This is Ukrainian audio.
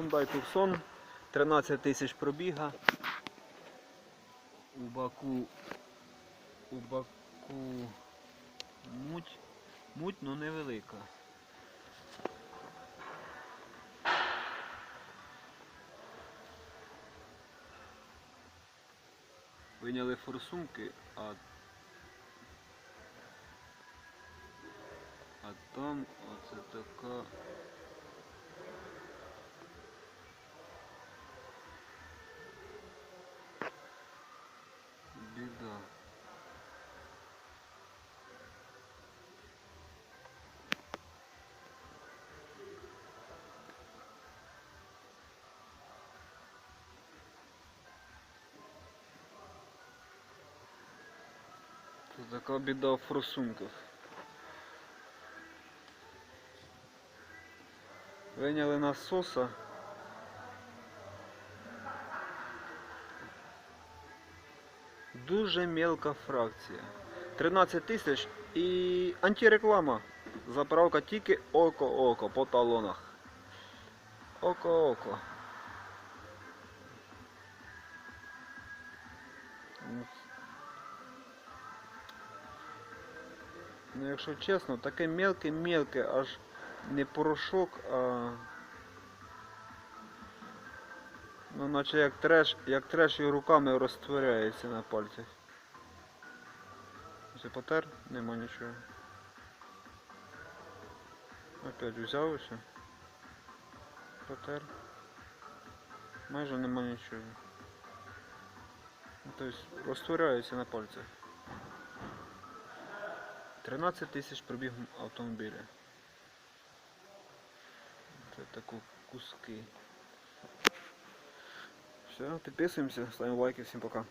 Hyundai Tucson, 13 тисяч пробіга. У баку, у баку муть, муть, ну невелика. Виняли форсунки, а, а там оце така. Біда. Це така біда в форсунках. Виняли насоса. Дуже мелка фракція. 13 тисяч і антиреклама. Заправка тільки око-око по талонах. Око-око. Ну, якщо чесно, таке мелке-мелке, аж не порошок, а. Ну, наче як треш, як треш і руками розтворяється на пальцях. Потер? Нема нічого. Опять взяв все. Потер. Майже нема нічого. Тобто розтворяється на пальцях. 13 тисяч пробіг автомобіля. Це такі куски. Все, підписуємося, ставимо лайки, всім пока.